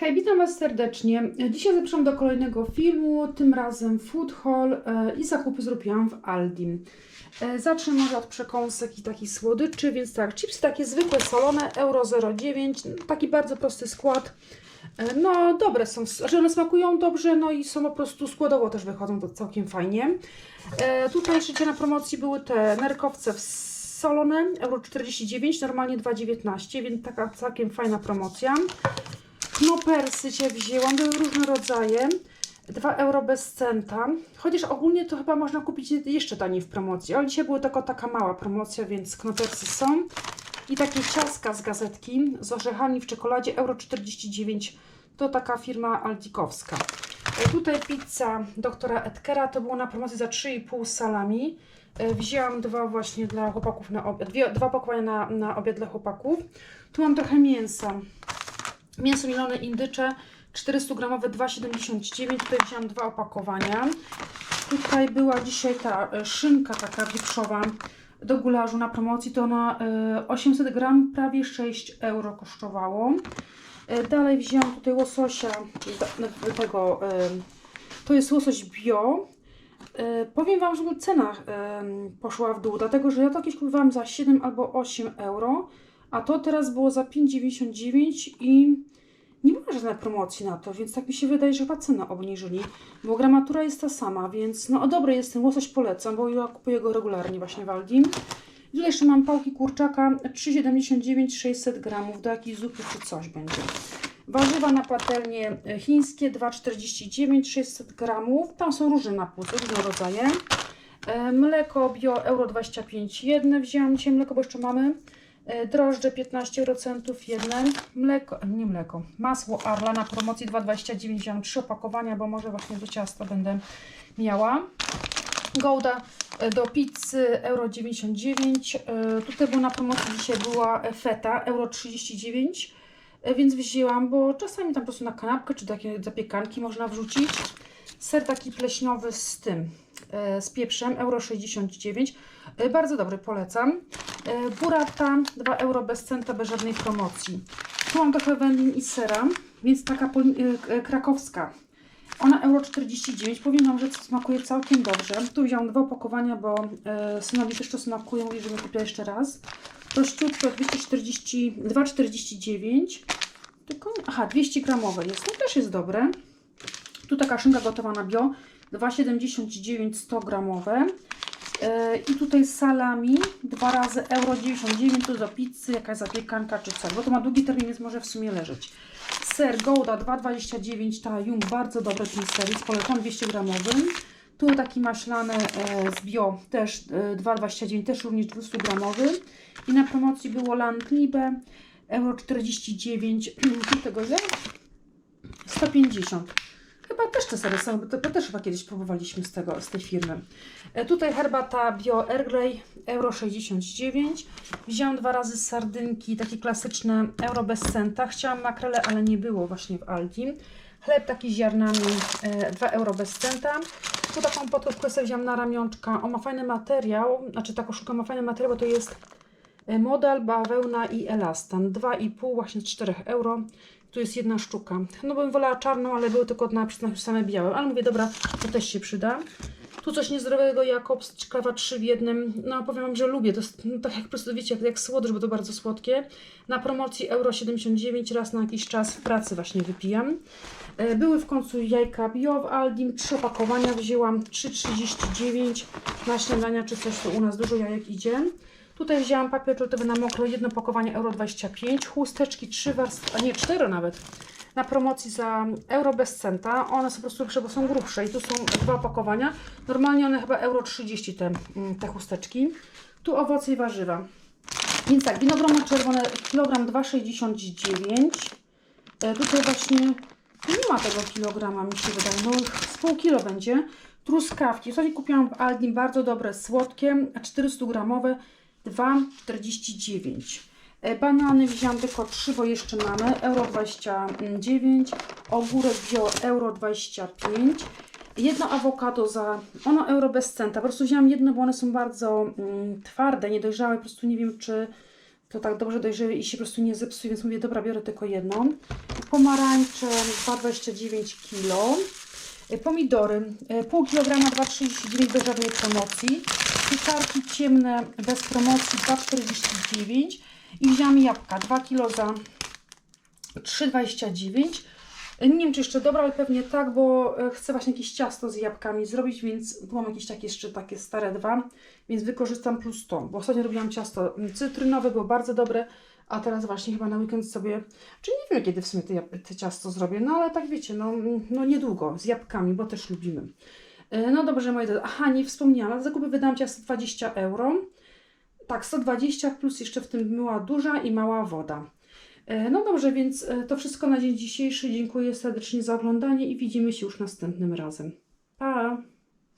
Hej, witam Was serdecznie. Dzisiaj zapraszam do kolejnego filmu, tym razem Food Haul e, i zakupy zrobiłam w Aldi. E, Zacznę może od przekąsek i takich słodyczy, więc tak, chipsy takie zwykłe, solone, euro 0,9, taki bardzo prosty skład. E, No, dobre są, że one smakują dobrze, no i są po prostu składowo też wychodzą to całkiem fajnie. Tutaj jeszcze na promocji były te nerkowce w solone, euro 49, normalnie 2,19, więc taka całkiem fajna promocja. Knopersy się wzięłam, były różne rodzaje. 2 euro bez centa. Chociaż ogólnie to chyba można kupić jeszcze taniej w promocji, ale dzisiaj była tylko taka mała promocja, więc knopersy są. I takie ciaska z gazetki z orzechami w czekoladzie, euro 49. To taka firma aldikowska. E, Tutaj pizza doktora Edkera, to było na promocji za 3,5 salami. E, Wzięłam dwa właśnie dla chłopaków na obiad, dwie, dwa pakowania na, na obiad dla chłopaków. Tu mam trochę mięsa. Mięso mielone indycze 400 gramowe 2,79. Tutaj wziąłam dwa opakowania. Tutaj była dzisiaj ta e, szynka taka wieprzowa do gularzu na promocji. To na e, 800 gram prawie 6 euro kosztowało. E, Dalej wzięłam tutaj łososia do- tego. e, To jest łosoś bio. E, Powiem Wam, że cena e, poszła w dół, dlatego że ja to jakieś kupowałam za 7 albo 8 euro, a to teraz było za 5,99 i nie ma żadnej promocji na to, więc tak mi się wydaje, że chyba cenę obniżyli, bo gramatura jest ta sama, więc no dobry jest ten łosoś, polecam, bo ja kupuję go regularnie właśnie w Aldi. I jeszcze mam pałki kurczaka 3,79 600 gramów do jakiejś zupy czy coś będzie. Warzywa na patelnię e, chińskie 2,49 600 gramów. Tam są różne napływy, różne rodzaje. E, Mleko bio euro 25 jedne wzięłam dzisiaj mleko, bo jeszcze mamy. E, Drożdże 15 eurocentów jedne. Mleko, nie mleko, masło Arla na promocji 2,29 wziąłam 3 opakowania, bo może właśnie do ciasta będę miała. Gouda e, do pizzy euro 99. E, Tutaj była na promocji dzisiaj była e, feta euro 39. E, Więc wzięłam, bo czasami tam po prostu na kanapkę czy takie zapiekanki można wrzucić. Ser taki pleśniowy z tym, z pieprzem, euro 69. E, Bardzo dobry, polecam. E, Burrata 2 euro bez centa, bez żadnej promocji. Tu mam trochę wędlin i sera, więc taka e, e, krakowska. Ona euro 49. Powiem Wam, że smakuje całkiem dobrze. Tu wziąłam dwa opakowania, bo e, synowi też to smakuje. Mówi, żebym kupiła jeszcze raz. Prościutko 240, 2,49. Tylko, aha, 200 gramowe jest. To też jest dobre. Tu taka szynka gotowa na bio. 2,79 100 gramowe. E, I tutaj salami 2 razy euro 99 tu do pizzy, jakaś zapiekanka czy coś, bo to ma długi termin, więc może w sumie leżeć. Ser Gouda 2,29 ta Jung, bardzo dobry ten ser, jest polecam 200 gramowy. Tu taki maślany e, z bio, też e, 2,29, też również 200 gramowy. I na promocji było Landliebe, euro 49, tu tego ile? 150. Sery są, to, to też chyba kiedyś próbowaliśmy z tego, z tej firmy. E, tutaj herbata Bio Grey, euro 69. Wziąłam dwa razy sardynki, takie klasyczne, euro bez centa. Chciałam makrele, ale nie było właśnie w Aldi. Chleb taki z ziarnami, e, 2 euro bez centa. Tu taką podkówkę sobie wziąłam na ramionczka. On ma fajny materiał, znaczy ta koszulka ma fajny materiał, bo to jest e, model, bawełna i elastan. 2,5 właśnie z 4 euro. Tu jest jedna sztuka. No bym wolała czarną, ale były tylko na same białe. Ale mówię, dobra, to też się przyda. Tu coś niezdrowego, Jakobs, kawa 3 w jednym. No powiem Wam, że lubię. To jest no, tak jak po prostu, wiecie, jak, jak słodycz, bo to bardzo słodkie. Na promocji euro 79 raz na jakiś czas w pracy właśnie wypijam. E, Były w końcu jajka bio w Aldim. Trzy opakowania wzięłam. 3,39 na śniadania czy coś, to u nas dużo jajek idzie. Tutaj wzięłam papier toaletowy na mokro, jedno pakowanie euro 25, chusteczki 3 warstwy, a nie 4 nawet, na promocji za euro bez centa. One są po prostu lepsze, bo są grubsze i tu są dwa opakowania. Normalnie one chyba euro 30 te, mm, te chusteczki. Tu owoce i warzywa. Więc tak, winogrona czerwone, kilogram 2,69. E, Tutaj właśnie nie ma tego kilograma, mi się wydaje, no z pół kilo będzie. Truskawki, sobie kupiłam w Aldim, bardzo dobre, słodkie, 400 gramowe, 2,49. E, Banany wziąłam tylko 3, bo jeszcze mamy, euro 29, ogórek bio euro 25, jedno awokado za, ono euro bez centa, po prostu wziąłam jedno, bo one są bardzo mm, twarde, niedojrzałe, po prostu nie wiem czy to tak dobrze dojrzeje i się po prostu nie zepsuje, więc mówię, dobra, biorę tylko jedną. Pomarańcze 2,29 kg. E, Pomidory e, pół kilograma 2,39 bez żadnej promocji. Pieczarki ciemne bez promocji 2,49 i wzięłam jabłka 2 kg za 3,29. E, Nie wiem, czy jeszcze dobra, ale pewnie tak, bo e, chcę właśnie jakieś ciasto z jabłkami zrobić, więc mam jakieś takie jeszcze takie stare dwa, więc wykorzystam plus to, bo ostatnio robiłam ciasto cytrynowe, było bardzo dobre, a teraz właśnie chyba na weekend sobie, czy nie wiem kiedy w sumie te, te ciasto zrobię, no ale tak wiecie, no, no niedługo, z jabłkami, bo też lubimy. E, No dobrze, drodzy, aha, nie wspomniałam, na zakupy wydałam ciasto 20 euro, tak, 120 plus jeszcze w tym była duża i mała woda. E, No dobrze, więc e, to wszystko na dzień dzisiejszy. Dziękuję serdecznie za oglądanie i widzimy się już następnym razem.